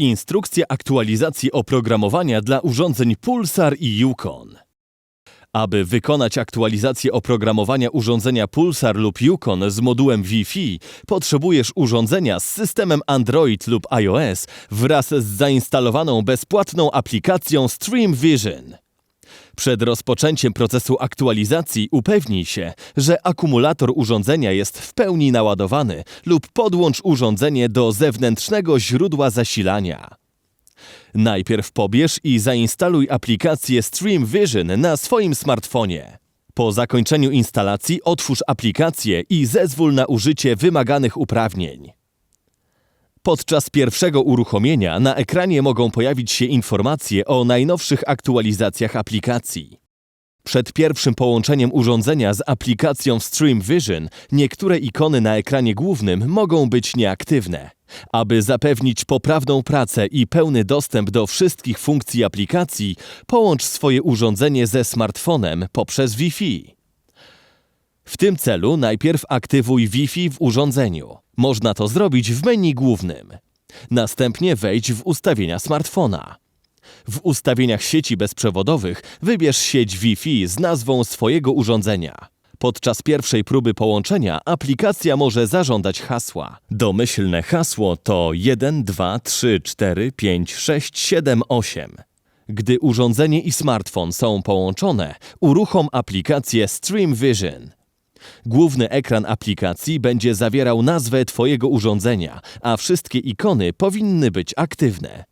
Instrukcja aktualizacji oprogramowania dla urządzeń Pulsar i Yukon. Aby wykonać aktualizację oprogramowania urządzenia Pulsar lub Yukon z modułem Wi-Fi, potrzebujesz urządzenia z systemem Android lub iOS wraz z zainstalowaną bezpłatną aplikacją Stream Vision. Przed rozpoczęciem procesu aktualizacji upewnij się, że akumulator urządzenia jest w pełni naładowany lub podłącz urządzenie do zewnętrznego źródła zasilania. Najpierw pobierz i zainstaluj aplikację Stream Vision na swoim smartfonie. Po zakończeniu instalacji otwórz aplikację i zezwól na użycie wymaganych uprawnień. Podczas pierwszego uruchomienia na ekranie mogą pojawić się informacje o najnowszych aktualizacjach aplikacji. Przed pierwszym połączeniem urządzenia z aplikacją Stream Vision niektóre ikony na ekranie głównym mogą być nieaktywne. Aby zapewnić poprawną pracę i pełny dostęp do wszystkich funkcji aplikacji, połącz swoje urządzenie ze smartfonem poprzez Wi-Fi. W tym celu najpierw aktywuj Wi-Fi w urządzeniu. Można to zrobić w menu głównym. Następnie wejdź w ustawienia smartfona. W ustawieniach sieci bezprzewodowych wybierz sieć Wi-Fi z nazwą swojego urządzenia. Podczas pierwszej próby połączenia aplikacja może zażądać hasła. Domyślne hasło to 1, 2, 3, 4, 5, 6, 7, 8. Gdy urządzenie i smartfon są połączone, uruchom aplikację Stream Vision. Główny ekran aplikacji będzie zawierał nazwę Twojego urządzenia, a wszystkie ikony powinny być aktywne.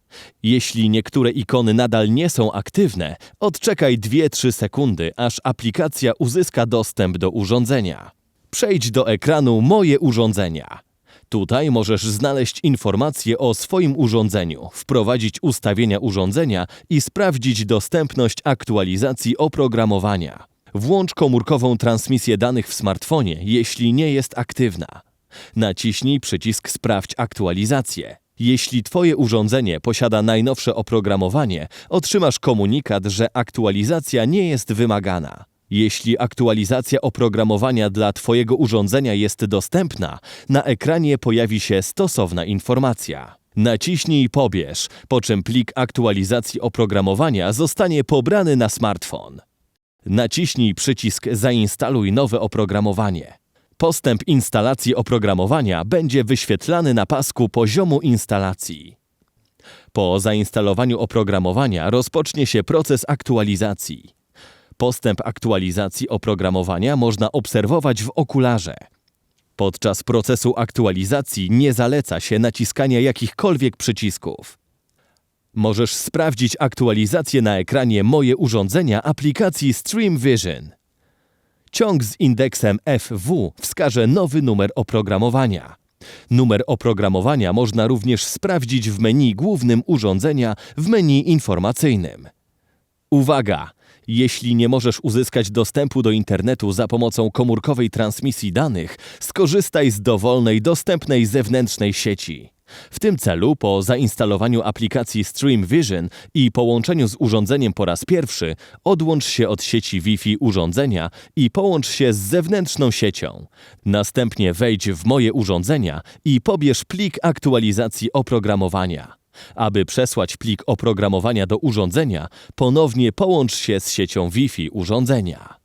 Jeśli niektóre ikony nadal nie są aktywne, odczekaj 2-3 sekundy, aż aplikacja uzyska dostęp do urządzenia. Przejdź do ekranu Moje urządzenia. Tutaj możesz znaleźć informacje o swoim urządzeniu, wprowadzić ustawienia urządzenia i sprawdzić dostępność aktualizacji oprogramowania. Włącz komórkową transmisję danych w smartfonie, jeśli nie jest aktywna. Naciśnij przycisk Sprawdź aktualizację. Jeśli Twoje urządzenie posiada najnowsze oprogramowanie, otrzymasz komunikat, że aktualizacja nie jest wymagana. Jeśli aktualizacja oprogramowania dla Twojego urządzenia jest dostępna, na ekranie pojawi się stosowna informacja. Naciśnij Pobierz, po czym plik aktualizacji oprogramowania zostanie pobrany na smartfon. Naciśnij przycisk Zainstaluj nowe oprogramowanie. Postęp instalacji oprogramowania będzie wyświetlany na pasku poziomu instalacji. Po zainstalowaniu oprogramowania rozpocznie się proces aktualizacji. Postęp aktualizacji oprogramowania można obserwować w okularze. Podczas procesu aktualizacji nie zaleca się naciskania jakichkolwiek przycisków. Możesz sprawdzić aktualizację na ekranie Moje urządzenia aplikacji Stream Vision. Ciąg z indeksem FW wskaże nowy numer oprogramowania. Numer oprogramowania można również sprawdzić w menu głównym urządzenia w menu informacyjnym. Uwaga! Jeśli nie możesz uzyskać dostępu do internetu za pomocą komórkowej transmisji danych, skorzystaj z dowolnej, dostępnej zewnętrznej sieci. W tym celu, po zainstalowaniu aplikacji Stream Vision i połączeniu z urządzeniem po raz pierwszy, odłącz się od sieci Wi-Fi urządzenia i połącz się z zewnętrzną siecią. Następnie wejdź w Moje urządzenia i pobierz plik aktualizacji oprogramowania. Aby przesłać plik oprogramowania do urządzenia, ponownie połącz się z siecią Wi-Fi urządzenia.